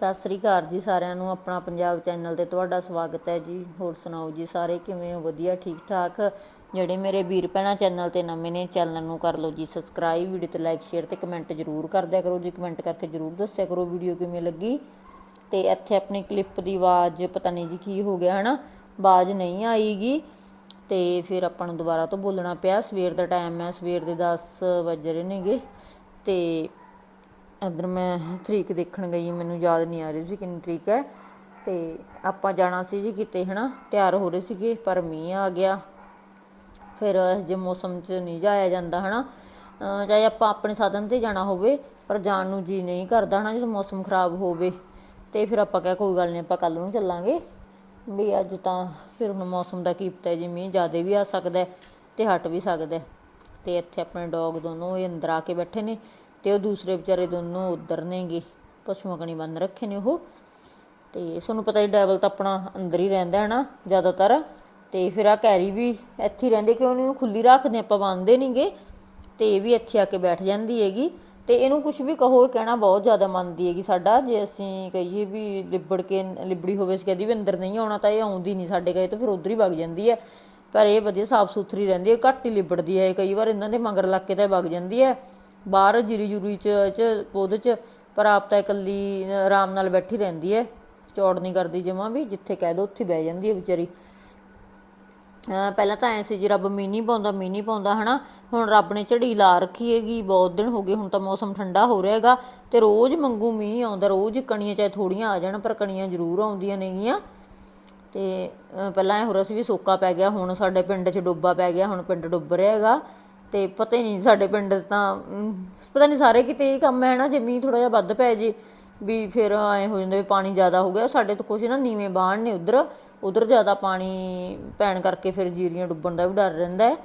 ਸਤਿ ਸ੍ਰੀ ਅਕਾਲ ਜੀ ਸਾਰਿਆਂ ਨੂੰ, ਆਪਣਾ ਪੰਜਾਬ ਚੈਨਲ ਤੇ ਤੁਹਾਡਾ ਸਵਾਗਤ ਹੈ ਜੀ। ਹੋਰ ਸੁਣਾਓ ਜੀ ਸਾਰੇ ਕਿਵੇਂ ਹੋ? ਵਧੀਆ, ਠੀਕ ਠਾਕ? ਜਿਹੜੇ ਮੇਰੇ ਵੀਰ ਭੈਣਾਂ ਚੈਨਲ ਤੇ ਨਵੇਂ ਨੇ, ਚੈਨਲ ਨੂੰ ਕਰ ਲਓ ਜੀ ਸਬਸਕ੍ਰਾਈਬ ਵੀਡੀਓ ਤੇ ਲਾਈਕ ਸ਼ੇਅਰ ਤੇ ਕਮੈਂਟ ਜ਼ਰੂਰ ਕਰਦਿਆ ਕਰੋ ਜੀ। ਕਮੈਂਟ ਕਰਕੇ ਜ਼ਰੂਰ ਦੱਸਿਆ ਕਰੋ ਵੀਡੀਓ ਕਿਵੇਂ ਲੱਗੀ। ਤੇ ਇੱਥੇ ਆਪਣੀ ਕਲਿੱਪ ਦੀ ਆਵਾਜ਼ ਪਤਾ ਨਹੀਂ ਜੀ ਕੀ ਹੋ ਗਿਆ, ਹਨਾ? ਆਵਾਜ਼ ਨਹੀਂ ਆਈਗੀ। ਤੇ ਫਿਰ ਆਪਾਂ ਨੂੰ ਦੁਬਾਰਾ ਤੋਂ ਬੋਲਣਾ ਪਿਆ। ਸਵੇਰ ਦਾ ਟਾਈਮ ਹੈ, ਸਵੇਰ ਦੇ 10 ਵੱਜ ਰਹੇ ਨੇਗੇ। ਤੇ ਇੱਧਰ ਮੈਂ ਤਰੀਕ ਦੇਖਣ ਗਈ, ਮੈਨੂੰ ਯਾਦ ਨਹੀਂ ਆ ਰਹੀ ਸੀ ਕਿੰਨੀ ਤਰੀਕ ਹੈ। ਤੇ ਆਪਾਂ ਜਾਣਾ ਸੀ ਜੀ ਕਿਤੇ, ਹਨਾ? ਤਿਆਰ ਹੋ ਰਹੇ ਸੀਗੇ, ਪਰ ਮੀਂਹ ਆ ਗਿਆ। ਫਿਰ ਜੇ ਮੌਸਮ 'ਚ ਨਹੀਂ ਜਾਇਆ ਜਾਂਦਾ, ਹਨਾ? ਅਹ ਚਾਹੇ ਆਪਾਂ ਆਪਣੇ ਸਾਧਨ ਤੇ ਜਾਣਾ ਹੋਵੇ, ਪਰ ਜਾਣ ਨੂੰ ਜੀ ਨਹੀਂ ਕਰਦਾ, ਹਨਾ? ਜਦੋਂ ਮੌਸਮ ਖਰਾਬ ਹੋਵੇ। ਤੇ ਫਿਰ ਆਪਾਂ ਕਿਹਾ, ਕੋਈ ਗੱਲ ਨਹੀਂ, ਆਪਾਂ ਕੱਲ ਨੂੰ ਚੱਲਾਂਗੇ। ਵੀ ਅੱਜ ਤਾਂ ਫਿਰ ਹੁਣ ਮੌਸਮ ਦਾ ਕੀ ਪਤਾ ਜੀ, ਮੀਂਹ ਜ਼ਿਆਦਾ ਵੀ ਆ ਸਕਦਾ ਹੈ ਤੇ ਹਟ ਵੀ ਸਕਦਾ ਹੈ। ਤੇ ਇੱਥੇ ਆਪਣੇ ਡੌਗ ਦੋਨੋਂ ਇਹ ਅੰਦਰ ਆ ਕੇ ਬੈਠੇ ਨੇ। ਤੇ ਉਹ ਦੂਸਰੇ ਵਿਚਾਰੇ ਦੋਨੋਂ ਉਧਰ ਨੇਗੇ, ਪਸ਼ੂਆਂ ਕਣੀ ਬੰਨ ਰੱਖੇ ਨੇ ਉਹ। ਤੇ ਤੁਹਾਨੂੰ ਪਤਾ ਹੀ ਡੈਵਲ ਤਾਂ ਆਪਣਾ ਅੰਦਰ ਹੀ ਰਹਿੰਦਾ ਹੈ ਨਾ, ਜ਼ਿਆਦਾਤਰ। ਤੇ ਫਿਰ ਆ ਕੈਰੀ ਵੀ ਇੱਥੇ ਹੀ ਰਹਿੰਦੇ, ਕਿਉਂ ਇਹਨੂੰ ਖੁੱਲੀ ਰੱਖਦੇ, ਆਪਾਂ ਬੰਨਦੇ ਨਹੀਂਗੇ ਤੇ ਇਹ ਵੀ ਇੱਥੇ ਆ ਕੇ ਬੈਠ ਜਾਂਦੀ ਹੈਗੀ। ਤੇ ਇਹਨੂੰ ਕੁਝ ਵੀ ਕਹੋ ਕਹਿਣਾ ਬਹੁਤ ਜ਼ਿਆਦਾ ਮੰਨਦੀ ਹੈਗੀ ਸਾਡਾ। ਜੇ ਅਸੀਂ ਕਹੀਏ ਵੀ ਲਿਬੜ ਕੇ, ਲਿਬੜੀ ਹੋਵੇ, ਅਸੀਂ ਕਹਦੀ ਵੀ ਅੰਦਰ ਨਹੀਂ ਆਉਣਾ, ਤਾਂ ਇਹ ਆਉਂਦੀ ਨਹੀਂ ਸਾਡੇ ਕਹੇ ਤਾਂ ਫਿਰ ਉਧਰ ਹੀ ਵਗ ਜਾਂਦੀ ਹੈ। ਪਰ ਇਹ ਵਧੀਆ ਸਾਫ਼ ਸੁਥਰੀ ਰਹਿੰਦੀ ਹੈ ਘੱਟ ਹੀ ਲਿਬੜਦੀ ਹੈ ਕਈ ਵਾਰ ਇਹਨਾਂ ਦੇ ਮਗਰ ਲੱਗ ਕੇ ਤਾਂ ਵਗ ਜਾਂਦੀ ਹੈ। ਬਾਹਰ ਜਿਰੀ ਜੁਰੀ ਚ ਚ ਪੌਦ ਚ, ਪਰ ਆਪ ਤਾਂ ਇਕੱਲੀ ਆਰਾਮ ਨਾਲ ਬੈਠੀ ਰਹਿੰਦੀ ਹੈ ਚੌੜ ਨਹੀਂ ਕਰਦੀ ਜਮਾ ਵੀ, ਜਿੱਥੇ ਕਹਿ ਦੋ ਉੱਥੇ ਬਹਿ ਜਾਂਦੀ ਹੈ ਵਿਚਾਰੀ। ਅਹ, ਪਹਿਲਾਂ ਤਾਂ ਐ ਸੀ ਜੀ, ਰੱਬ ਮੀਂਹ ਨਹੀਂ ਪਾਉਂਦਾ, ਮੀਂਹ ਨਹੀਂ ਪਾਉਂਦਾ, ਹਨਾ? ਹੁਣ ਰੱਬ ਨੇ ਝੜੀ ਲਾ ਰੱਖੀ ਹੈਗੀ, ਬਹੁਤ ਦਿਨ ਹੋ ਗਏ, ਹੁਣ ਤਾਂ ਮੌਸਮ ਠੰਡਾ ਹੋ ਰਿਹਾ ਹੈਗਾ। ਤੇ ਰੋਜ਼ ਮੰਗੂ ਮੀਂਹ ਆਉਂਦਾ, ਰੋਜ਼ ਕਣੀਆਂ ਚਾਹੇ ਥੋੜੀਆਂ ਆ ਜਾਣ, ਪਰ ਕਣੀਆਂ ਜ਼ਰੂਰ ਆਉਂਦੀਆਂ ਨੇਗੀਆਂ। ਤੇ, ਅਹ, ਪਹਿਲਾਂ ਇਹ ਹੋ ਰਿਹਾ ਸੀ ਵੀ ਸੋਕਾ ਪੈ ਗਿਆ, ਹੁਣ ਸਾਡੇ ਪਿੰਡ 'ਚ ਡੁੱਬਾ ਪੈ ਗਿਆ, ਹੁਣ ਪਿੰਡ ਡੁੱਬ ਰਿਹਾ ਹੈਗਾ। ਤੇ ਪਤਾ ਹੀ ਨਹੀਂ ਸਾਡੇ ਪਿੰਡ ਤਾਂ ਪਤਾ ਨਹੀਂ ਸਾਰੇ ਕਿਤੇ ਇਹ ਕੰਮ ਹੈ ਨਾ, ਜੇ ਮੀਂਹ ਥੋੜਾ ਜਿਹਾ ਵੱਧ ਪੈ ਜੇ, ਵੀ ਫਿਰ ਐ ਹੋ ਜਾਂਦਾ ਵੀ ਪਾਣੀ ਜ਼ਿਆਦਾ ਹੋ ਗਿਆ। ਸਾਡੇ ਤੋਂ ਕੁਝ ਨਾ ਨੀਵੇਂ ਬਾਣ ਨੇ ਉਧਰ ਉਧਰ ਜ਼ਿਆਦਾ ਪਾਣੀ ਪੈਣ ਕਰਕੇ ਫਿਰ ਜੀਰੀਆਂ ਡੁੱਬਣ ਦਾ ਵੀ ਡਰ ਰਹਿੰਦਾ ਹੈ।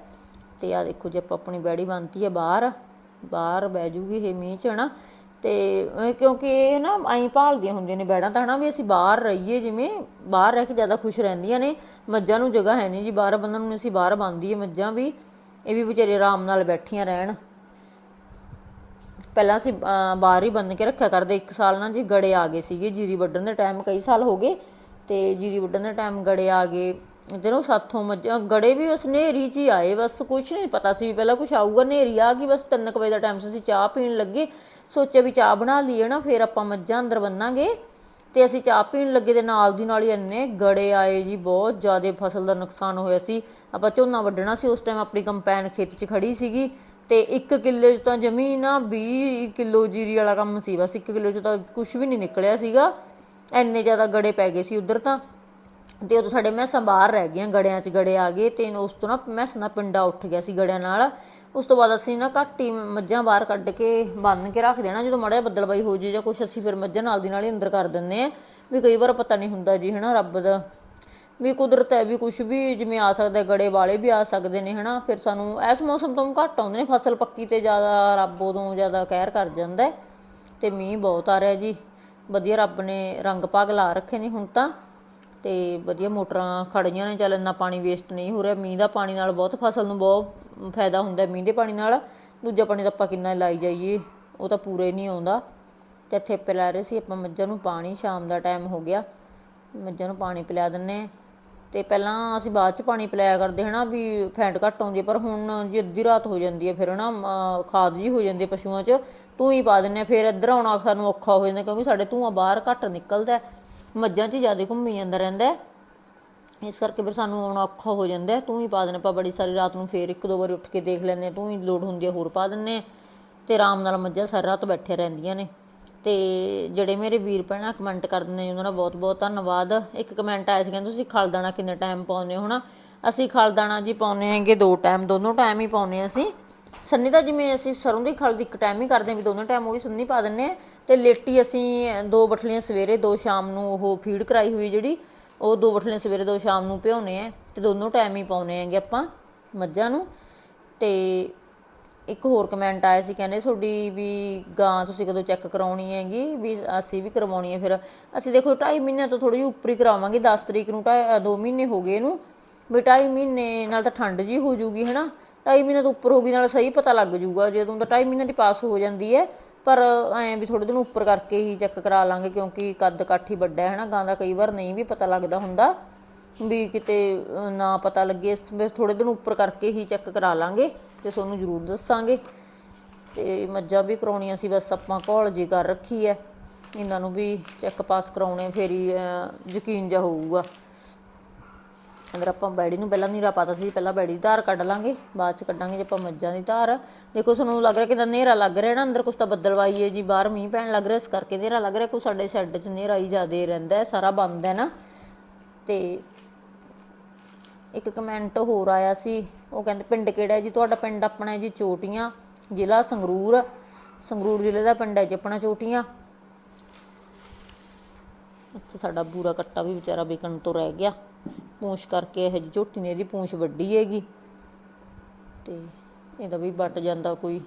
ਤੇ ਆ ਦੇਖੋ ਜੇ ਆਪਾਂ ਆਪਣੀ ਬੈੜੀ ਬੰਨਤੀ ਹੈ ਬਾਹਰ ਬਾਹਰ ਬਹਿ ਜੂਗੀ ਇਹ ਮੀਂਹ ਚ, ਹਨਾ। ਤੇ ਕਿਉਂਕਿ ਇਹ ਨਾ ਐਂ ਭਾਲਦੀਆਂ ਹੁੰਦੀਆਂ ਨੇ ਬੈੜਾਂ ਤਾਂ, ਹਨਾ, ਵੀ ਅਸੀਂ ਬਾਹਰ ਰਹੀਏ ਜਿਵੇਂ, ਬਾਹਰ ਰਹਿ ਕੇ ਜ਼ਿਆਦਾ ਖੁਸ਼ ਰਹਿੰਦੀਆਂ ਨੇ। ਮੱਝਾਂ ਨੂੰ ਜਗ੍ਹਾ ਹੈ ਨਹੀਂ ਜੀ, ਬਾਹਰ ਬੰਨਣ ਨੂੰ, ਅਸੀਂ ਬਾਹਰ ਬੰਨਦੀਏ ਮੱਝਾਂ ਵੀ। ਇਹ ਵੀ ਵਿਚਾਰੇ ਆਰਾਮ ਨਾਲ ਬੈਠੀਆਂ ਰਹਿਣ। ਪਹਿਲਾਂ ਅਸੀਂ ਅਹ, ਬਾਹਰ ਹੀ ਬੰਨ ਕੇ ਰੱਖਿਆ ਕਰਦੇ। ਇੱਕ ਸਾਲ ਨਾ ਜੀ ਗੜੇ ਆ ਗਏ ਸੀਗੇ। ਜੀਰੀ ਵੱਢਣ ਦੇ ਟਾਈਮ ਕਈ ਸਾਲ ਹੋ ਗਏ। ਤੇ ਜੀਰੀ ਵੱਢਣ ਦੇ ਟਾਈਮ ਗੜੇ ਆ ਗਏ। ਜਦੋਂ ਸਾਥੋਂ ਮੱਝਾਂ ਗੜੇ ਵੀ ਬਸ ਨੇਰੀ ਚ ਹੀ ਆਏ। ਬਸ ਕੁਝ ਨਹੀਂ ਪਤਾ ਸੀ ਪਹਿਲਾਂ ਕੁਝ ਆਊਗਾ। ਨੇਰੀ ਆ ਗਈ। ਬਸ 3 ਵਜੇ ਦਾ ਟਾਈਮ ਸੀ। ਅਸੀਂ ਚਾਹ ਪੀਣ ਲੱਗੇ। ਸੋਚਿਆ ਵੀ ਚਾਹ ਬਣਾ ਲਈਏ ਨਾ ਫੇਰ ਆਪਾਂ ਮੱਝਾਂ ਅੰਦਰ ਬੰਨਾਂਗੇ। ਤੇ ਅਸੀਂ ਚਾਹ ਪੀਣ ਲੱਗੇ ਤੇ ਨਾਲ ਦੀ ਨਾਲ ਹੀ ਇੰਨੇ ਗੜੇ ਆਏ ਜੀ, ਬਹੁਤ ਜ਼ਿਆਦਾ ਫਸਲ ਦਾ ਨੁਕਸਾਨ ਹੋਇਆ ਸੀ। ਆਪਾਂ ਝੋਨਾ ਵੱਢਣਾ ਸੀ, ਉਸ ਟਾਈਮ ਆਪਣੀ ਕੰਪੈਨ ਖੇਤ 'ਚ ਖੜੀ ਸੀਗੀ ਤੇ 1 ਕਿੱਲੇ 'ਚ ਤਾਂ ਜਮੀ ਨਾ 20 ਕਿਲੋ ਜੀਰੀ ਵਾਲਾ ਕੰਮ ਸੀ, ਬਸ 1 ਕਿੱਲੇ 'ਚ ਤਾਂ ਕੁਝ ਵੀ ਨਹੀਂ ਨਿਕਲਿਆ ਸੀਗਾ। ਇੰਨੇ ਜ਼ਿਆਦਾ ਗੜੇ ਪੈ ਗਏ ਸੀ ਉਧਰ ਤਾਂ। ਤੇ ਉਦੋਂ ਸਾਡੇ ਮੈਸਾਂ ਬਾਹਰ ਰਹਿ ਗਈਆਂ, ਗੜਿਆਂ 'ਚ ਗੜੇ ਆ ਗਏ ਤੇ ਉਸ ਤੋਂ ਨਾ ਮੈਂ ਦਾ ਪਿੰਡਾ ਉੱਠ ਗਿਆ ਸੀ ਗੜਿਆਂ ਨਾਲ। ਉਸ ਤੋਂ ਬਾਅਦ ਅਸੀਂ ਨਾ ਘੱਟ ਹੀ ਮੱਝਾਂ ਬਾਹਰ ਕੱਢ ਕੇ ਬੰਨ ਕੇ ਰੱਖ ਦੇਣਾ, ਜਦੋਂ ਮੜਿਆ ਬੱਦਲਬਾਈ ਹੋ ਜੇ ਜਾਂ ਕੁਛ ਅਸੀਂ ਫਿਰ ਮੱਝਾਂ ਨਾਲ ਦੀ ਨਾਲ ਹੀ ਅੰਦਰ ਕਰ ਦਿੰਦੇ ਆ ਵੀ ਕਈ ਵਾਰ ਪਤਾ ਨਹੀਂ ਹੁੰਦਾ ਜੀ, ਹਨਾ, ਰੱਬ ਦਾ। ਵੀ ਕੁਦਰਤ ਹੈ, ਵੀ ਕੁਝ ਵੀ ਜਿਵੇਂ ਆ ਸਕਦਾ, ਗੜੇ ਵਾਲੇ ਵੀ ਆ ਸਕਦੇ ਨੇ, ਹਨਾ। ਫਿਰ ਸਾਨੂੰ ਇਸ ਮੌਸਮ ਤੋਂ ਘੱਟ ਆਉਂਦੇ ਨੇ, ਫਸਲ ਪੱਕੀ ਤੇ ਜ਼ਿਆਦਾ ਰੱਬ ਉਦੋਂ ਜ਼ਿਆਦਾ ਕਹਿਰ ਕਰ ਜਾਂਦਾ ਤੇ ਮੀਂਹ ਬਹੁਤ ਆ ਰਿਹਾ ਜੀ। ਵਧੀਆ ਰੱਬ ਨੇ ਰੰਗ ਭਾਗ ਲਾ ਰੱਖੇ ਨੇ ਹੁਣ ਤਾਂ। ਤੇ ਵਧੀਆ ਮੋਟਰਾਂ ਖੜੀਆਂ ਨੇ ਚੱਲ ਇੰਨਾ ਪਾਣੀ ਵੇਸਟ ਨਹੀਂ ਹੋ ਰਿਹਾ। ਮੀਂਹ ਦਾ ਪਾਣੀ ਨਾਲ ਬਹੁਤ ਫਸਲ ਨੂੰ ਬਹੁਤ ਫਾਇਦਾ ਹੁੰਦਾ ਮੀਂਹ ਦੇ ਪਾਣੀ ਨਾਲ। ਦੂਜਾ ਪਾਣੀ ਤਾਂ ਆਪਾਂ ਕਿੰਨਾ ਲਾਈ ਜਾਈਏ ਉਹ ਤਾਂ ਪੂਰੇ ਨਹੀਂ ਆਉਂਦਾ। ਤੇ ਇੱਥੇ ਪਿਲਾ ਰਹੇ ਸੀ ਆਪਾਂ ਮੱਝਾਂ ਨੂੰ ਪਾਣੀ ਸ਼ਾਮ ਦਾ ਟਾਈਮ ਹੋ ਗਿਆ। ਮੱਝਾਂ ਨੂੰ ਪਾਣੀ ਪਿਲਾ ਦਿੰਨੇ ਆ। ਤੇ ਪਹਿਲਾਂ ਅਸੀਂ ਬਾਅਦ ਚ ਪਾਣੀ ਪਿਲਾਇਆ ਕਰਦੇ ਹਨਾ ਵੀ ਫੈਂਟ ਘੱਟ ਆਉਂਦੀ ਹੈ ਪਰ ਹੁਣ ਜੇ ਅੱਧੀ ਰਾਤ ਹੋ ਜਾਂਦੀ ਹੈ ਫਿਰ ਹਨਾ ਅਮ, ਖਾਦ ਜੀ ਹੋ ਜਾਂਦੀ ਪਸ਼ੂਆਂ 'ਚ ਤੂੰ ਹੀ ਪਾ ਦਿੰਨੇ ਆ ਫਿਰ ਇੱਧਰ ਆਉਣਾ ਸਾਨੂੰ ਔਖਾ ਹੋ ਜਾਂਦਾ ਕਿਉਂਕਿ ਸਾਡੇ ਧੂਆਂ ਬਾਹਰ ਘੱਟ ਨਿਕਲਦਾ ਮੱਝਾਂ 'ਚ ਹੀ ਜ਼ਿਆਦਾ ਘੁੰਮੀ ਜਾਂਦਾ ਰਹਿੰਦਾ ਹੈ। ਇਸ ਕਰਕੇ ਫਿਰ ਸਾਨੂੰ ਆਉਣਾ ਔਖਾ ਹੋ ਜਾਂਦਾ ਤੂੰ ਹੀ ਪਾ ਦੇਣਾ ਆਪਾਂ ਬੜੀ ਸਾਰੀ ਰਾਤ ਨੂੰ ਫੇਰ ਇੱਕ ਦੋ ਵਾਰੀ ਉੱਠ ਕੇ ਦੇਖ ਲੈਂਦੇ ਤੂੰ ਹੀ ਲੋੜ ਹੁੰਦੀ ਹੈ ਹੋਰ ਪਾ ਦਿੰਨੇ ਹਾਂ। ਤੇ ਆਰਾਮ ਨਾਲ ਮੱਝਾਂ ਸਾਰੀ ਰਾਤ ਬੈਠੇ ਰਹਿੰਦੀਆਂ ਨੇ। ਤੇ ਜਿਹੜੇ ਮੇਰੇ ਵੀਰ ਭੈਣਾਂ ਕਮੈਂਟ ਕਰਦੇ ਨੇ ਉਹਨਾਂ ਦਾ ਬਹੁਤ ਬਹੁਤ ਧੰਨਵਾਦ। ਇੱਕ ਕਮੈਂਟ ਆਇਆ ਸੀ, ਕਹਿੰਦੇ ਤੁਸੀਂ ਖਲ ਕਿੰਨੇ ਟਾਈਮ ਪਾਉਂਦੇ ਹੋ ਹਨਾ? ਅਸੀਂ ਖਲ ਜੀ ਪਾਉਂਦੇ ਹੈਗੇ ਦੋ ਟਾਈਮ ਦੋਨੋਂ ਟਾਈਮ ਹੀ ਪਾਉਂਦੇ ਅਸੀਂ। ਸੰਨੀ ਦਾ ਜਿਵੇਂ ਅਸੀਂ ਸਰੋਂ ਦੀ ਖਲ ਦੀ ਇੱਕ ਟਾਈਮ ਹੀ ਕਰਦੇ ਹਾਂ, ਵੀ ਦੋਨੋਂ ਟਾਈਮ ਉਹ ਵੀ ਸੰਨੀ ਪਾ ਦਿੰਨੇ ਆ ਤੇ ਲੇਟੀ ਅਸੀਂ ਦੋ ਬਠਲੀਆਂ ਸਵੇਰੇ, ਦੋ ਸ਼ਾਮ ਨੂੰ ਉਹ ਫੀਡ ਕਰਾਈ ਹੋਈ ਜਿਹੜੀ, ਉਹ ਦੋ ਬਠਲੀਆਂ ਸਵੇਰੇ, ਦੋ ਸ਼ਾਮ ਨੂੰ ਭਿਉਨੇ ਆ ਤੇ ਦੋਨੋਂ ਟਾਈਮ ਹੀ ਪਾਉਨੇ ਹੈਗੇ ਆਪਾਂ ਮੱਝਾਂ ਨੂੰ। ਤੇ ਇੱਕ ਹੋਰ ਕਮੈਂਟ ਆਇਆ ਸੀ, ਕਹਿੰਦੇ ਤੁਹਾਡੀ ਵੀ ਗਾਂ ਤੁਸੀਂ ਕਦੋਂ ਚੈੱਕ ਕਰਾਉਣੀ ਹੈਗੀ? ਵੀ ਅਸੀਂ ਵੀ ਕਰਵਾਉਣੀ ਹੈ ਫਿਰ। ਅਸੀਂ ਦੇਖੋ 2.5 ਮਹੀਨਿਆਂ ਤੋਂ ਥੋੜੀ ਜਿਹੀ ਉੱਪਰ ਹੀ ਕਰਾਵਾਂਗੇ 10 ਤਰੀਕ ਨੂੰ 2 ਮਹੀਨੇ ਹੋ ਗਏ ਇਹਨੂੰ। ਵੀ 2.5 ਮਹੀਨੇ ਨਾਲ ਤਾਂ ਠੰਡ ਜੀ ਹੋ ਜੂਗੀ, ਹਨਾ? 2.5 ਮਹੀਨੇ ਤੋਂ ਉੱਪਰ ਹੋ ਗਈ, ਨਾਲ ਸਹੀ ਪਤਾ ਲੱਗ ਜੂਗਾ। ਜਦੋਂ ਤਾਂ 2.5 ਮਹੀਨੇ ਦੀ ਪਾਸ ਹੋ ਜਾਂਦੀ ਹੈ ਪਰ ਐਂ ਵੀ ਥੋੜੇ ਦਿਨ ਉੱਪਰ ਕਰਕੇ ਹੀ ਚੈੱਕ ਕਰਾ ਲਾਂਗੇ ਕਿਉਂਕਿ ਕੱਦ ਕਾਠੀ ਵੱਡਾ ਹੈ ਨਾ, ਗਾਂ ਦਾ ਕਈ ਵਾਰ ਨਹੀਂ ਵੀ ਪਤਾ ਲੱਗਦਾ ਹੁੰਦਾ। ਵੀ ਕਿਤੇ ਨਾ ਪਤਾ ਲੱਗੇ, ਇਸ ਥੋੜੇ ਦਿਨ ਉੱਪਰ ਕਰਕੇ ਹੀ ਚੈੱਕ ਕਰਾ ਲਾਂਗੇ ਤੇ ਤੁਹਾਨੂੰ ਜ਼ਰੂਰ ਦੱਸਾਂਗੇ। ਤੇ ਮੱਝਾਂ ਵੀ ਕਰਾਉਣੀਆਂ ਸੀ, ਬਸ ਆਪਾਂ ਘੋਲ ਜੀ ਕਰ ਰੱਖੀ ਹੈ ਇਹਨਾਂ ਨੂੰ ਵੀ ਚੈੱਕ ਪਾਸ ਕਰਾਉਣੇ, ਫੇਰ ਹੀ ਯਕੀਨ ਜਾ ਹੋਊਗਾ। ਅਗਰ ਆਪਾਂ ਬੈੜੀ ਨੂੰ ਪਹਿਲਾਂ ਨੀਰਾ ਪਾਤਾ ਸੀ, ਪਹਿਲਾਂ ਬੈੜੀ ਦੀ ਧਾਰ ਕੱਢ ਲਾਂਗੇ, ਬਾਅਦ ਚ ਕੱਢਾਂਗੇ ਜੇ ਆਪਾਂ ਮੱਝਾਂ ਦੀ ਧਾਰ। ਦੇਖੋ ਤੁਹਾਨੂੰ ਲੱਗ ਰਿਹਾ ਕਿ ਹਨੇਰਾ ਲੱਗ ਰਿਹਾ ਨਾ, ਅੰਦਰ ਕੁਛ ਤਾਂ ਬੱਦਲਵਾਈ ਹੈ ਜੀ, ਬਾਹਰ ਮੀਂਹ ਪੈਣ ਲੱਗ ਰਿਹਾ, ਇਸ ਕਰਕੇ ਹਨੇਰਾ ਲੱਗ ਰਿਹਾ, ਕੋਈ ਸਾਡੇ ਸ਼ੈੱਡ 'ਚ ਹਨੇਰਾ ਹੀ ਜ਼ਿਆਦਾ ਰਹਿੰਦਾ ਹੈ, ਸਾਰਾ ਬੰਦ ਹੈ ਨਾ। ਤੇ ਇੱਕ ਕਮੈਂਟ ਹੋਰ ਆਇਆ ਸੀ, ਉਹ ਕਹਿੰਦੇ, ਪਿੰਡ ਕਿਹੜਾ ਜੀ? ਤੁਹਾਡਾ ਪਿੰਡ ਆਪਣਾ ਹੈ ਜੀ ਚੋਟੀਆਂ, ਜ਼ਿਲ੍ਹਾ ਸੰਗਰੂਰ ਸੰਗਰੂਰ ਜ਼ਿਲ੍ਹੇ ਦਾ ਪਿੰਡ ਹੈ ਜੀ ਆਪਣਾ ਚੋਟੀਆਂ। ਅੱਛਾ, ਸਾਡਾ ਬੂਰਾ ਕੱਟਾ ਵੀ ਵਿਚਾਰਾ ਵਿਕਣ ਤੋਂ ਰਹਿ ਗਿਆ। ਪੂੰਛ ਕਰਕੇ ਇਹ ਜੀ ਝੋਟੀ ਨੇ ਇਹਦੀ ਪੂੰਛ ਵੱਡੀ ਹੈਗੀ। ਤੇ ਇਹਦਾ ਵੀ ਵੱਟ ਜਾਂਦਾ ਕੋਈ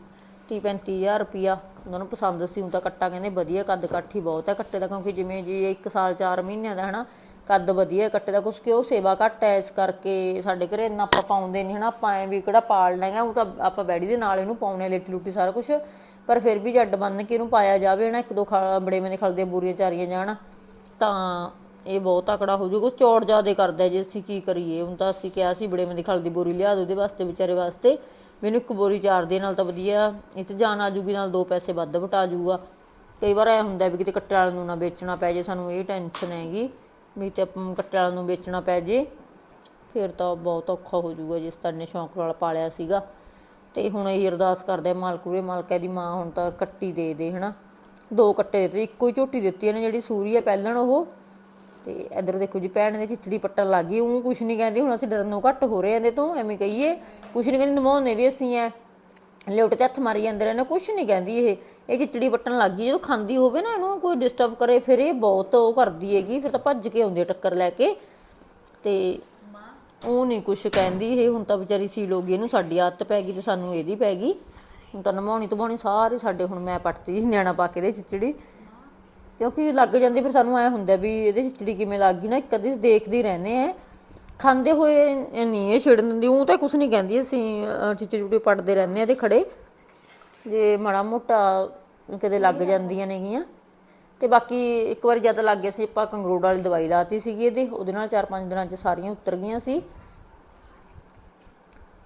30 35000 ਰੁਪਿਆ ਉਹਨਾਂ ਨੂੰ ਪਸੰਦ ਸੀ, ਹੁਣ ਤਾਂ ਕੱਟਾ ਕਹਿੰਦੇ ਵਧੀਆ, ਕੱਦ ਕਾਠੀ ਬਹੁਤ ਹੈ ਕੱਟੇ ਦਾ, ਕਿਉਂਕਿ ਜਿਵੇਂ ਜੀ 1 ਸਾਲ 4 ਮਹੀਨਿਆਂ ਦਾ ਹਨਾ, ਕੱਦ ਵਧੀਆ ਕੱਟੇ ਦਾ, ਕੁਛ ਕਿ ਉਹ ਸੇਵਾ ਘੱਟ ਹੈ ਇਸ ਕਰਕੇ ਸਾਡੇ ਘਰੇ ਇੰਨਾ ਆਪਾਂ ਪਾਉਂਦੇ ਨਹੀਂ ਹਨਾ, ਆਪਾਂ ਐ ਵੀ ਕਿਹੜਾ ਪਾਲ ਲੈਗਾ ਉਹ ਤਾਂ ਆਪਾਂ ਬੈੜੀ ਦੇ ਨਾਲ ਇਹਨੂੰ ਪਾਉਣੇ ਲੇਟੀ ਲੁੱਟੀ ਸਾਰਾ ਕੁਝ ਪਰ ਫਿਰ ਵੀ ਜੱਡ ਬੰਨ ਕੇ ਇਹਨੂੰ ਪਾਇਆ ਜਾਵੇ ਨਾ ਇੱਕ ਦੋ ਖਾ- ਬੜੇ ਮੈਨੇ ਖਲਦੇ ਬੂਰੀਆਂ ਚਾਰੀਆਂ ਜਾਣ ਤਾਂ ਇਹ ਬਹੁਤ ਤਕੜਾ ਹੋ ਜਾਊਗਾ ਚੌੜ ਜ਼ਿਆਦੇ ਕਰਦਾ ਜੇ ਅਸੀਂ ਕੀ ਕਰੀਏ, ਹੁਣ ਤਾਂ ਅਸੀਂ ਕਿਹਾ ਸੀ ਬੜੇ ਮੰਦੀ ਖਲ ਦੀ ਬੋਰੀ ਲਿਆ ਦੋ ਉਹਦੇ ਵਾਸਤੇ, ਵਿਚਾਰੇ ਵਾਸਤੇ। ਮੈਨੂੰ ਇੱਕ ਬੋਰੀ ਚਾਰ ਦੇ ਨਾਲ ਤਾਂ ਵਧੀਆ, ਇਹ 'ਚ ਜਾਨ ਆ ਜੂਗੀ, ਨਾਲ ਦੋ ਪੈਸੇ ਵੱਧ ਵਟਾ ਜੂਗਾ। ਕਈ ਵਾਰ ਐ ਹੁੰਦਾ ਵੀ ਕਿਤੇ ਕੱਟੇ ਵਾਲੇ ਨੂੰ ਨਾ ਵੇਚਣਾ ਪੈ ਜੇ, ਸਾਨੂੰ ਇਹ ਟੈਨਸ਼ਨ ਹੈਗੀ ਵੀ ਤੇ ਆਪਾਂ ਕੱਟੇ ਵਾਲੇ ਨੂੰ ਵੇਚਣਾ ਪੈ ਜੇ। ਫਿਰ ਤਾਂ ਬਹੁਤ ਔਖਾ ਹੋ ਜਾਊਗਾ ਜਿਸ ਤਰ੍ਹਾਂ ਨੇ ਸ਼ੌਂਕ ਨਾਲ ਪਾਲਿਆ ਸੀਗਾ। ਤੇ ਹੁਣ ਇਹ ਅਰਦਾਸ ਕਰਦੇ ਆ ਮਾਲਕੂਰੇ ਮਾਲਕਾ ਦੀ ਮਾਂ ਹੁਣ ਤਾਂ ਕੱਟੀ ਦੇ ਦੇ, ਹਨਾ। ਦੋ ਕੱਟੇ ਦਿੱਤੇ ਇੱਕੋ ਹੀ ਝੋਟੀ ਦਿੱਤੀ ਇਹਨੇ, ਜਿਹੜੀ ਸੂਰੀ ਹੈ ਪਹਿਲਾਂ ਉਹ। ਤੇ ਇੱਧਰ ਦੇਖੋ ਜੀ, ਭੈਣ ਨੇ ਚਿਚੜੀ ਪੱਟਣ ਲੱਗ ਗਈ, ਉਹ ਕੁਛ ਨਹੀਂ ਕਹਿੰਦੀ, ਹੁਣ ਅਸੀਂ ਡਰਨੋਂ ਘੱਟ ਹੋ ਰਹੇ ਇਹਦੇ ਤੋਂ ਐਵੇਂ ਕਹੀਏ। ਕੁਛ ਨਹੀਂ ਕਹਿੰਦੀ, ਨਮਾਉਂਦੇ ਵੀ ਅਸੀਂ ਐ। ਲਿਉਟ ਤੇ ਹੱਥ ਮਾਰੀ ਜਾਂਦੇ ਰਹਿੰਦੇ, ਕੁਛ ਨਹੀਂ ਕਹਿੰਦੀ ਇਹ। ਇਹ ਚਿਚੜੀ ਪੱਟਣ ਲੱਗ ਗਈ, ਜਦੋਂ ਖਾਂਦੀ ਹੋਵੇ ਨਾ ਇਹਨੂੰ, ਕੋਈ ਡਿਸਟਰਬ ਕਰੇ, ਫਿਰ ਇਹ ਬਹੁਤ ਉਹ ਕਰਦੀ ਹੈਗੀ, ਫਿਰ ਤਾਂ ਭੱਜ ਕੇ ਆਉਂਦੀ ਟੱਕਰ ਲੈ ਕੇ। ਤੇ ਉਹ ਨਹੀਂ ਕੁਛ ਕਹਿੰਦੀ, ਇਹ ਹੁਣ ਤਾਂ ਵਿਚਾਰੀ ਸੀਲ ਹੋ ਗਈ, ਇਹਨੂੰ ਸਾਡੀ ਆਦਤ ਪੈ ਗਈ ਤੇ ਸਾਨੂੰ ਇਹਦੀ ਪੈ ਗਈ। ਹੁਣ ਤਾਂ ਨਮਾਉਣੀ ਧਵਾਉਣੀ ਸਾਰੇ ਸਾਡੇ, ਹੁਣ ਮੈਂ ਪੱਟਤੀ ਨਿਆਣਾ ਪਾ ਕੇ ਦੇ ਚਿਚੜੀ। ਕਿਉਂਕਿ ਲੱਗ ਜਾਂਦੀ ਫਿਰ ਸਾਨੂੰ ਐ ਹੁੰਦਾ ਵੀ ਇਹਦੇ ਚਿਚੜੀ ਕਿਵੇਂ ਲੱਗ ਗਈ ਨਾ ਕਦੇ ਦੇਖਦੇ ਰਹਿੰਦੇ ਆ ਖਾਂਦੇ ਹੋਏ ਨਹੀਂ ਇਹ ਛੇੜਨ ਦਿੰਦੀ ਉਹ ਤਾਂ ਕੁਛ ਨਹੀਂ ਕਹਿੰਦੀ ਅਸੀਂ ਅਹ, ਚਿਚੜੀ ਚੁੜੀ ਪੱਟਦੇ ਰਹਿੰਦੇ ਆ ਤੇ ਖੜੇ। ਜੇ ਮਾੜਾ ਮੋਟਾ ਕਦੇ ਲੱਗ ਜਾਂਦੀਆਂ ਨੇਗੀਆਂ। ਤੇ ਬਾਕੀ ਇੱਕ ਵਾਰ ਜਦ ਲੱਗ ਗਿਆ ਸੀ ਆਪਾਂ ਕੰਗਰੋੜ ਵਾਲੀ ਦਵਾਈ ਲਾਤੀ ਸੀਗੀ ਇਹਦੇ ਉਹਦੇ ਨਾਲ 4-5 ਦਿਨਾਂ 'ਚ ਸਾਰੀਆਂ ਉਤਰ ਗਈਆਂ ਸੀ।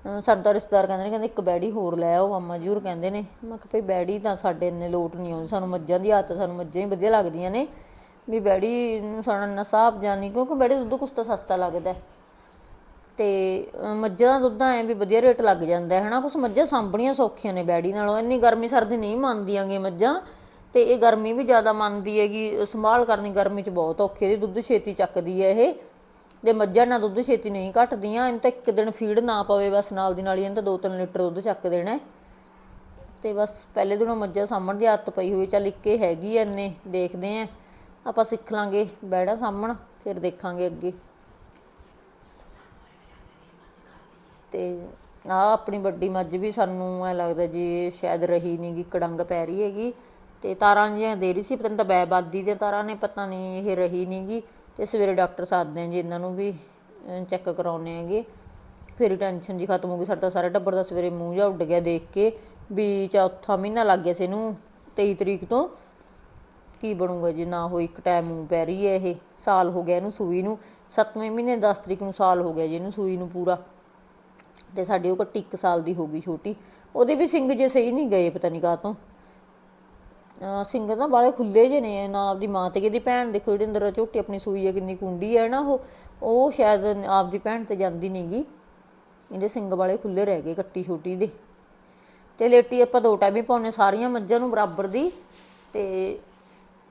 ਸਾਨੂੰ ਤਾਂ ਰਿਸ਼ਤੇਦਾਰ ਕਹਿੰਦੇ ਨੇ, ਕਹਿੰਦੇ ਇੱਕ ਬੈੜੀ ਹੋਰ ਲੈ ਆਓ, ਮਾਮਾ ਜੀ ਹੋਰ ਕਹਿੰਦੇ ਨੇ। ਮੈਂ ਕਿਹਾ ਭਈ ਬੈੜੀ ਤਾਂ ਸਾਡੇ ਇੰਨੇ ਲੋਟ ਨਹੀਂ ਆਉਂਦੀ, ਸਾਨੂੰ ਮੱਝਾਂ ਦੀ ਆਦਤ ਸਾਨੂੰ ਮੱਝਾਂ ਹੀ ਵਧੀਆ ਲੱਗਦੀਆਂ ਨੇ। ਵੀ ਬੈੜੀ ਨੂੰ ਸਾਡਾ ਸਾਫ਼ ਜਾਨੀ ਕਿਉਂਕਿ ਬੈੜੀ ਦੁੱਧ ਕੁਛ ਤਾਂ ਸਸਤਾ ਲੱਗਦਾ। ਤੇ ਮੱਝਾਂ ਦਾ ਦੁੱਧ ਐ ਵੀ ਵਧੀਆ ਰੇਟ ਲੱਗ ਜਾਂਦਾ ਹੈ, ਹਨਾ? ਕੁਛ ਮੱਝਾਂ ਸਾਂਭਣੀਆਂ ਸੌਖੀਆਂ ਨੇ ਬੈੜੀ ਨਾਲੋਂ। ਇੰਨੀ ਗਰਮੀ ਸਰਦੀ ਨਹੀਂ ਮੰਨਦੀਆਂ ਗੀ ਮੱਝਾਂ। ਤੇ ਇਹ ਗਰਮੀ ਵੀ ਜ਼ਿਆਦਾ ਮੰਨਦੀ ਹੈਗੀ, ਸੰਭਾਲ ਕਰਨੀ ਗਰਮੀ 'ਚ ਬਹੁਤ ਔਖੀ ਹੈ ਦੁੱਧ ਛੇਤੀ ਚੱਕਦੀ ਹੈ ਇਹ। ਤੇ ਮੱਝਾਂ ਨਾਲ ਦੁੱਧ ਛੇਤੀ ਨਹੀਂ ਘਟਦੀਆਂ, ਇਹਨੂੰ ਤਾਂ ਇੱਕ ਦਿਨ ਫੀਡ ਨਾ ਪਵੇ, ਬਸ ਨਾਲ ਦੀ ਨਾਲ ਹੀ ਇਹਨੂੰ ਤਾਂ 2-3 ਲੀਟਰ ਦੁੱਧ ਚੱਕ ਦੇਣਾ। ਤੇ ਬਸ ਪਹਿਲੇ ਦਿਨੋਂ ਮੱਝਾਂ ਸਾਂਭਣ ਦੀ ਆਦਤ ਪਈ ਹੋਈ, ਚੱਲ ਇੱਕੇ ਹੈਗੀ ਐ ਇੰਨੇ, ਦੇਖਦੇ ਆਂ। ਆਪਾਂ ਸਿੱਖ ਲਾਂਗੇ ਬੈੜਾ ਸਾਂਭਣ, ਫਿਰ ਦੇਖਾਂਗੇ ਅੱਗੇ। ਤੇ ਆ ਆਪਣੀ ਵੱਡੀ ਮੱਝ ਵੀ ਸਾਨੂੰ ਐ ਲੱਗਦਾ ਜੀ, ਸ਼ਾਇਦ ਰਹੀ ਨਹੀਂ ਗੀ, ਕੜੰਗ ਪੈ ਰਹੀ ਹੈਗੀ। ਤੇ ਤਾਰਾਂ ਜਿਹੀਆਂ ਦੇ ਰਹੀ ਸੀ, ਪਤਾ ਤਾਂ ਬੈਬਾਦੀ ਦੀਆਂ ਤਾਰਾਂ ਨੇ, ਪਤਾ ਨਹੀਂ ਇਹ ਰਹੀ ਨਹੀਂ ਗੀ। ਤੇ ਸਵੇਰੇ ਡਾਕਟਰ ਸਾਧਦੇ ਆ ਜੀ, ਇਹਨਾਂ ਨੂੰ ਵੀ ਚੈੱਕ ਕਰਾਉਣੇ ਹੈਗੇ। ਫਿਰ ਟੈਨਸ਼ਨ ਜੀ ਖਤਮ ਹੋ ਗਈ, ਸਾਡਾ ਤਾਂ ਸਾਰੇ ਟੱਬਰ ਦਾ ਸਵੇਰੇ ਮੂੰਹ ਜਾ ਉੱਡ ਗਿਆ ਦੇਖ ਕੇ ਵੀ ਚੌਥਾ ਮਹੀਨਾ ਲੱਗ ਗਿਆ ਸੀ ਇਹਨੂੰ 23 ਤਰੀਕ ਤੋਂ। ਕੀ ਬਣੂਗਾ ਜੀ, ਨਾ ਹੋਈ ਇੱਕ ਟਾਈਮ ਮੂੰਹ ਪੈ ਰਹੀ ਹੈ ਇਹ, ਸਾਲ ਹੋ ਗਿਆ ਇਹਨੂੰ ਸੂਈ ਨੂੰ। 7ਵੇਂ ਮਹੀਨੇ 10 ਤਰੀਕ ਨੂੰ ਸਾਲ ਹੋ ਗਿਆ ਜੀ ਇਹਨੂੰ ਸੂਈ ਨੂੰ ਪੂਰਾ। ਤੇ ਸਾਡੀ ਉਹ ਕੱਟੀ 1 ਸਾਲ ਦੀ ਹੋ ਗਈ ਛੋਟੀ। ਉਹਦੇ ਵੀ ਸਿੰਘ ਜੇ ਸਹੀ ਨਹੀਂ ਗਏ, ਪਤਾ ਨਹੀਂ ਕਾਹ ਤੋਂ ਅਹ ਸਿੰਘ ਨਾ ਬਾਲੇ ਖੁੱਲੇ ਜੇ ਨੇ, ਨਾ ਆਪਦੀ ਮਾਂ ਤੇ ਕਿਹਦੀ, ਭੈਣ ਦੇਖੋ ਜਿਹੜੀ ਅੰਦਰ ਝੋਟੀ ਆਪਣੀ ਸੂਈ ਹੈ, ਕਿੰਨੀ ਕੁੰਡੀ ਹੈ ਨਾ ਉਹ। ਉਹ ਸ਼ਾਇਦ ਆਪਦੀ ਭੈਣ ਤੇ ਜਾਂਦੀ ਨਹੀਂਗੀ ਇਹਦੇ ਸਿੰਘ ਵਾਲੇ ਖੁੱਲੇ ਰਹਿ ਗਏ ਕੱਟੀ ਛੋਟੀ ਦੇ। ਤੇ ਲੇਟੀ ਆਪਾਂ ਦੋ ਟਾਈਮ ਹੀ ਪਾਉਨੇ ਸਾਰੀਆਂ ਮੱਝਾਂ ਨੂੰ ਬਰਾਬਰ ਦੀ। ਤੇ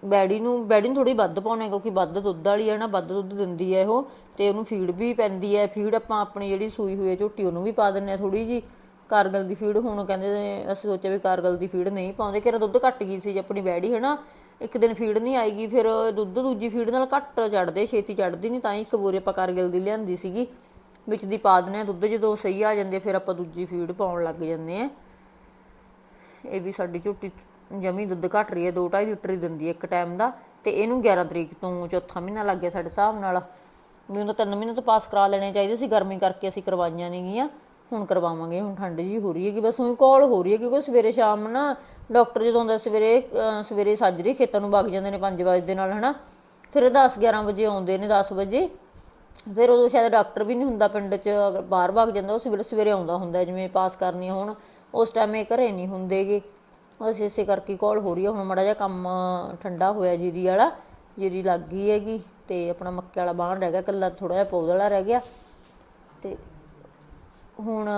ਬੈੜੀ ਨੂੰ ਬੈੜੀ ਨੂੰ ਥੋੜੀ ਵੱਧ ਪਾਉਨੇ ਕਿਉਂਕਿ ਵੱਧ ਦੁੱਧ ਵਾਲੀ ਹੈ ਨਾ, ਵੱਧ ਦੁੱਧ ਦਿੰਦੀ ਹੈ ਉਹ। ਤੇ ਉਹਨੂੰ ਫੀਡ ਵੀ ਪੈਂਦੀ ਹੈ। ਫੀਡ ਆਪਾਂ ਆਪਣੀ ਜਿਹੜੀ ਸੂਈ ਹੋਈ ਹੈ ਝੋਟੀ, ਉਹਨੂੰ ਵੀ ਪਾ ਦਿੰਨੇ ਆ ਥੋੜੀ ਜੀ ਕਾਰਗਲ ਦੀ ਫੀਡ ਹੁਣ ਕਹਿੰਦੇ ਨੇ, ਅਸੀਂ ਸੋਚਿਆ ਵੀ ਕਾਰਗਲ ਦੀ ਫੀਡ ਨਹੀਂ ਪਾਉਂਦੇ ਕਿ ਦੁੱਧ ਘਟ ਗਈ ਸੀ ਆਪਣੀ ਬੈੜੀ ਹੈ ਇੱਕ ਦਿਨ ਫੀਡ ਨਹੀਂ ਆਏਗੀ ਫਿਰ ਦੁੱਧ ਦੂਜੀ ਫੀਡ ਨਾਲ ਘੱਟ ਚੜਦੇ ਛੇਤੀ ਚੜਦੀ ਨਹੀਂ, ਤਾਂ ਹੀ ਇੱਕ ਬੋਰੀ ਆਪਾਂ ਕਾਰਗਲ ਦੀ ਲਿਆਂਦੀ ਸੀਗੀ। ਵਿੱਚ ਦੀ ਪਾ ਦਿੰਨੇ ਆ ਦੁੱਧ, ਜਦੋਂ ਸਹੀ ਆ ਜਾਂਦੇ, ਫਿਰ ਆਪਾਂ ਦੂਜੀ ਫੀਡ ਪਾਉਣ ਲੱਗ ਜਾਂਦੇ ਆ ਇਹ ਵੀ ਸਾਡੀ ਝੋਟੀ ਜਮੀ ਦੁੱਧ ਘਟ ਰਹੀ ਹੈ 2.5 ਲੀਟਰ ਹੀ ਦਿੰਦੀ ਹੈ ਇੱਕ ਟਾਈਮ ਦਾ, ਤੇ ਇਹਨੂੰ 11 ਤਰੀਕ ਤੋਂ ਚੌਥਾ ਮਹੀਨਾ ਲੱਗ ਗਿਆ ਸਾਡੇ ਹਿਸਾਬ ਨਾਲ। ਮੈਨੂੰ ਤਾਂ ਤਿੰਨ ਮਹੀਨੇ ਤੋਂ ਪਾਸ ਕਰਾ ਲੈਣੇ ਚਾਹੀਦੇ ਸੀ, ਗਰਮੀ ਕਰਕੇ ਅਸੀਂ ਕਰਵਾਈਆਂ ਨਹੀਂ ਗੀਆਂ ਹੁਣ ਕਰਵਾਵਾਂਗੇ, ਹੁਣ ਠੰਡ ਜੀ ਹੋ ਰਹੀ ਹੈ ਕਿ ਬਸ ਉਹੀ ਕਾਲ ਹੋ ਰਹੀ ਹੈ ਕਿਉਂਕਿ ਸਵੇਰੇ ਸ਼ਾਮ ਨਾ, ਡਾਕਟਰ ਜਦੋਂ ਆਉਂਦਾ ਸਵੇਰੇ, ਅਹ, ਸਵੇਰੇ ਸਾਜਰੇ ਖੇਤਾਂ ਨੂੰ ਵਗ ਜਾਂਦੇ ਨੇ 5 ਵਜੇ ਦੇ ਨਾਲ, ਹਨਾ? ਫਿਰ 10 11 ਵਜੇ ਆਉਂਦੇ ਨੇ 10 ਵਜੇ। ਫਿਰ ਉਦੋਂ ਸ਼ਾਇਦ ਡਾਕਟਰ ਵੀ ਨਹੀਂ ਹੁੰਦਾ ਪਿੰਡ 'ਚ, ਅਗਰ ਬਾਹਰ ਭੱਗ ਜਾਂਦਾ, ਉਹ ਸਵੇਰੇ ਸਵੇਰੇ ਆਉਂਦਾ ਹੁੰਦਾ, ਜਿਵੇਂ ਪਾਸ ਕਰਨੀਆਂ ਹੋਣ, ਉਸ ਟਾਈਮ ਇਹ ਘਰੇ ਨਹੀਂ ਹੁੰਦੇਗੇ। ਬਸ ਇਸੇ ਕਰਕੇ ਕਾਲ ਹੋ ਰਹੀ ਹੈ ਹੁਣ ਮੜਾ ਜਿਹਾ ਕੰਮ ਠੰਡਾ ਹੋਇਆ ਜੀਰੀ ਵਾਲਾ, ਜੀਰੀ ਲੱਗ ਗਈ ਹੈਗੀ, ਤੇ ਆਪਣਾ ਮੱਕੇ ਵਾਲਾ ਬਾਣ ਰਹਿ ਗਿਆ ਕੱਲਾ ਥੋੜਾ ਜਿਹਾ ਪੌਦ ਵਾਲਾ ਰਹਿ ਗਿਆ। ਤੇ ਹੁਣ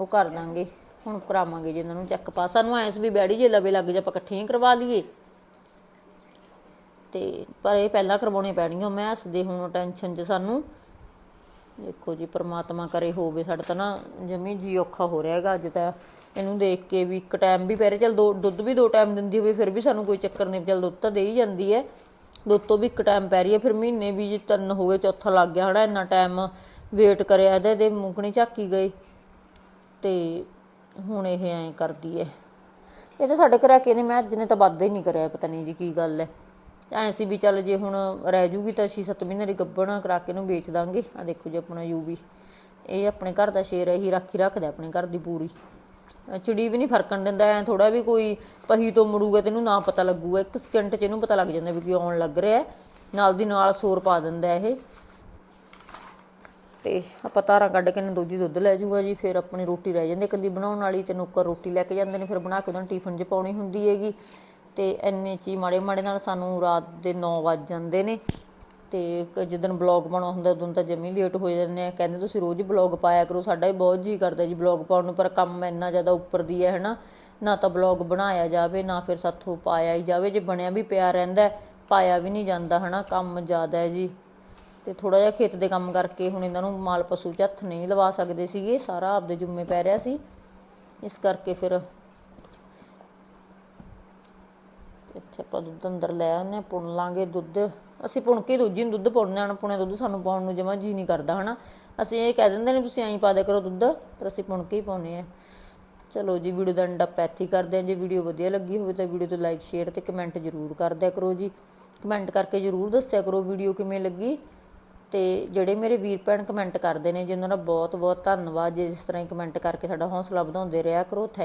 ਉਹ ਕਰ ਦਾਂਗੇ, ਹੁਣ ਕਰਾਵਾਂਗੇ ਜੇ ਇਹਨਾਂ ਨੂੰ ਚੈੱਕ ਪਾ। ਸਾਨੂੰ ਐਸ ਵੀ ਬੈੜੀ ਜੇ ਲਵੇ ਲੱਗ ਜਾ ਆਪਾਂ ਇਕੱਠੀਆਂ ਹੀ ਕਰਵਾ ਲਈਏ। ਤੇ ਪਰ ਇਹ ਪਹਿਲਾਂ ਕਰਵਾਉਣੀ ਪੈਣਗੀਆਂ, ਮੈਂ ਹੱਸਦੇ ਹੁਣ ਟੈਨਸ਼ਨ 'ਚ ਸਾਨੂੰ। ਦੇਖੋ ਜੀ, ਪ੍ਰਮਾਤਮਾ ਕਰੇ ਹੋਵੇ, ਸਾਡਾ ਤਾਂ ਨਾ ਜਮੀ ਜੀ ਔਖਾ ਹੋ ਰਿਹਾ ਹੈਗਾ ਅੱਜ ਤਾਂ। ਇਹਨੂੰ ਦੇਖ ਕੇ ਵੀ ਇੱਕ ਟਾਈਮ ਵੀ ਪਹਿਰੇ ਚੱਲ ਦੋ, ਦੁੱਧ ਵੀ ਦੋ ਟਾਈਮ ਦਿੰਦੀ ਹੋਵੇ, ਫਿਰ ਵੀ ਸਾਨੂੰ ਕੋਈ ਚੱਕਰ ਨਹੀਂ, ਚੱਲ ਦੁੱਧ ਤਾਂ ਦੇ ਹੀ ਜਾਂਦੀ ਹੈ। ਦੁੱਧ ਤੋਂ ਵੀ ਇੱਕ ਟਾਈਮ ਪੈ ਰਹੀ ਹੈ, ਫਿਰ ਮਹੀਨੇ ਵੀ ਜੇ ਤਿੰਨ ਹੋ ਗਏ, ਚੌਥਾ ਲੱਗ ਗਿਆ ਹਨਾ, ਇੰਨਾ ਟਾਈਮ ਵੇਟ ਕਰਿਆ ਇਹਦੇ ਦੇ ਮੁੰਕਣੀ ਝਾਕੀ ਗਏ ਤੇ ਹੁਣ ਇਹ ਐਂ ਕਰਦੀ ਹੈ ਇਹ ਤਾਂ ਸਾਡੇ ਘਰ ਕੇ ਨੇ ਮੈਂ ਅੱਜ ਨੇ ਤਾਂ ਵਾਧਾ ਹੀ ਨਹੀਂ ਕਰਿਆ, ਪਤਾ ਨਹੀਂ ਜੀ ਕੀ ਗੱਲ ਹੈ ਐਂ ਸੀ ਵੀ ਚੱਲ ਜੇ ਹੁਣ ਰਹਿ ਜੂਗੀ ਤਾਂ 6-7 ਮਹੀਨੇ ਦੀ ਗੱਬਣ ਕਰਾ ਕੇ ਨੂੰ ਵੇਚ ਦਾਂਗੇ। ਆ ਦੇਖੋ ਜੀ ਆਪਣਾ ਯੂਵੀ ਇਹ ਆਪਣੇ ਘਰ ਦਾ ਸ਼ੇਰ ਇਹੀ ਰਾਖੀ ਰੱਖਦਾ ਆਪਣੇ ਘਰ ਦੀ ਪੂਰੀ। ਚਿੜੀ ਵੀ ਨਹੀਂ ਫਰਕਣ ਦਿੰਦਾ, ਐ ਥੋੜਾ ਵੀ ਕੋਈ ਪਹੀ ਤੋਂ ਮੁੜੂਗਾ ਤੈਨੂੰ ਨਾ ਪਤਾ ਲੱਗੂਗਾ। ਇੱਕ ਸਕਿੰਟ 'ਚ ਇਹਨੂੰ ਪਤਾ ਲੱਗ ਜਾਂਦਾ ਵੀ ਕੀ ਆਉਣ ਲੱਗ ਰਿਹਾ। ਨਾਲ ਦੀ ਨਾਲ ਸੋਰ ਪਾ ਦਿੰਦਾ ਇਹ। ਤੇ ਆਪਾਂ ਤਾਰਾਂ ਕੱਢ ਕੇ ਨੇ ਦੋਜੀ ਦੁੱਧ ਲੈ ਜਾਊਗਾ ਜੀ, ਫਿਰ ਆਪਣੀ ਰੋਟੀ ਰਹਿ ਜਾਂਦੀ, ਇਕੱਲੀ ਬਣਾਉਣ ਵਾਲੀ ਤੇ ਨੌਕਰ ਰੋਟੀ ਲੈ ਕੇ ਜਾਂਦੇ ਨੇ, ਫਿਰ ਬਣਾ ਕੇ ਉਹਨਾਂ ਨੂੰ ਟਿਫਨ 'ਚ ਪਾਉਣੀ ਹੁੰਦੀ ਹੈਗੀ। ਤੇ ਇੰਨੇ 'ਚ ਮਾੜੇ ਮਾੜੇ ਨਾਲ ਸਾਨੂੰ ਰਾਤ ਦੇ 9 ਵੱਜ ਜਾਂਦੇ ਨੇ ਤੇ ਕ- ਜਿੱਦਣ ਬਲੌਗ ਬਣਾਉਣਾ ਹੁੰਦਾ, ਉਦੋਂ ਤਾਂ ਜਮੀ ਲੇਟ ਹੋ ਜਾਂਦੇ ਆ। ਕਹਿੰਦੇ ਤੁਸੀਂ ਰੋਜ਼ ਬਲੌਗ ਪਾਇਆ ਕਰੋ, ਸਾਡਾ ਵੀ ਬਹੁਤ ਜੀ ਕਰਦਾ ਜੀ ਬਲੌਗ ਪਾਉਣ ਨੂੰ, ਪਰ ਕੰਮ ਇੰਨਾ ਜ਼ਿਆਦਾ ਉੱਪਰ ਦੀ ਹੈ, ਹਨਾ। ਨਾ ਤਾਂ ਬਲੌਗ ਬਣਾਇਆ ਜਾਵੇ, ਨਾ ਫਿਰ ਸਾਥੋਂ ਪਾਇਆ ਹੀ ਜਾਵੇ, ਜੇ ਬਣਿਆ ਵੀ ਪਿਆ ਰਹਿੰਦਾ, ਪਾਇਆ ਵੀ ਨਹੀਂ ਜਾਂਦਾ, ਹਨਾ, ਕੰਮ ਜ਼ਿਆਦਾ ਹੈ ਜੀ। ਤੇ ਥੋੜਾ ਜਿਹਾ ਖੇਤ ਦੇ ਕੰਮ ਕਰਕੇ ਹੁਣ ਇਹਨਾਂ ਨੂੰ ਮਾਲ ਪਸ਼ੂ 'ਚ ਹੱਥ ਨਹੀਂ ਲਵਾ ਸਕਦੇ ਸੀਗੇ, ਸਾਰਾ ਆਪਦੇ ਜੁੰਮੇ ਪੈ ਰਿਹਾ ਸੀ। ਇਸ ਕਰਕੇ ਫਿਰ ਇੱਥੇ ਆਪਾਂ ਦੁੱਧ ਅੰਦਰ ਲੈ ਆਉਂਦੇ ਹਾਂ ਪੁਣ ਲਾਂਗੇ ਦੁੱਧ। ਅਸੀਂ ਪੁਣ ਕੇ ਦੂਜੀ ਨੂੰ ਦੁੱਧ ਪਾਉਣੇ ਆਣ ਪੁਣੇ ਦੁੱਧ ਸਾਨੂੰ ਪਾਉਣ ਨੂੰ ਜਮਾ ਜੀ ਨਹੀਂ ਕਰਦਾ, ਹਨਾ? ਅਸੀਂ ਇਹ ਕਹਿ ਦਿੰਦੇ ਨੇ, ਤੁਸੀਂ ਐਂ ਪਾ ਦਿਆ ਕਰੋ ਦੁੱਧ, ਪਰ ਅਸੀਂ ਪੁਣ ਕੇ ਹੀ ਪਾਉਨੇ ਆ। ਚਲੋ ਜੀ, ਵੀਡੀਓ ਦਾ ਐਂਡ ਅਪ ਇੱਥੇ ਹੀ ਕਰਦੇ ਹਾਂ। ਜੇ ਵੀਡੀਓ ਵਧੀਆ ਲੱਗੀ ਹੋਵੇ ਤਾਂ ਵੀਡੀਓ ਤੇ ਲਾਈਕ, ਸ਼ੇਅਰ ਤੇ ਕਮੈਂਟ ਜ਼ਰੂਰ ਕਰ ਦਿਆ ਕਰੋ ਜੀ। ਕਮੈਂਟ ਕਰਕੇ ਜ਼ਰੂਰ ਦੱਸਿਆ ਕਰੋ ਵੀਡੀਓ ਕਿਵੇਂ ਲੱਗੀ। ਤੇ ਜਿਹੜੇ ਮੇਰੇ ਵੀਰ ਭੈਣ ਕਮੈਂਟ ਕਰਦੇ ਨੇ ਜੀ ਉਹਨਾਂ ਦਾ ਬਹੁਤ ਬਹੁਤ ਧੰਨਵਾਦ, ਜੇ ਇਸ ਤਰ੍ਹਾਂ ਹੀ ਕਮੈਂਟ ਕਰਕੇ ਸਾਡਾ ਹੌਸਲਾ ਵਧਾਉਂਦੇ ਰਿਹਾ ਕਰੋ ਥੈਂਕ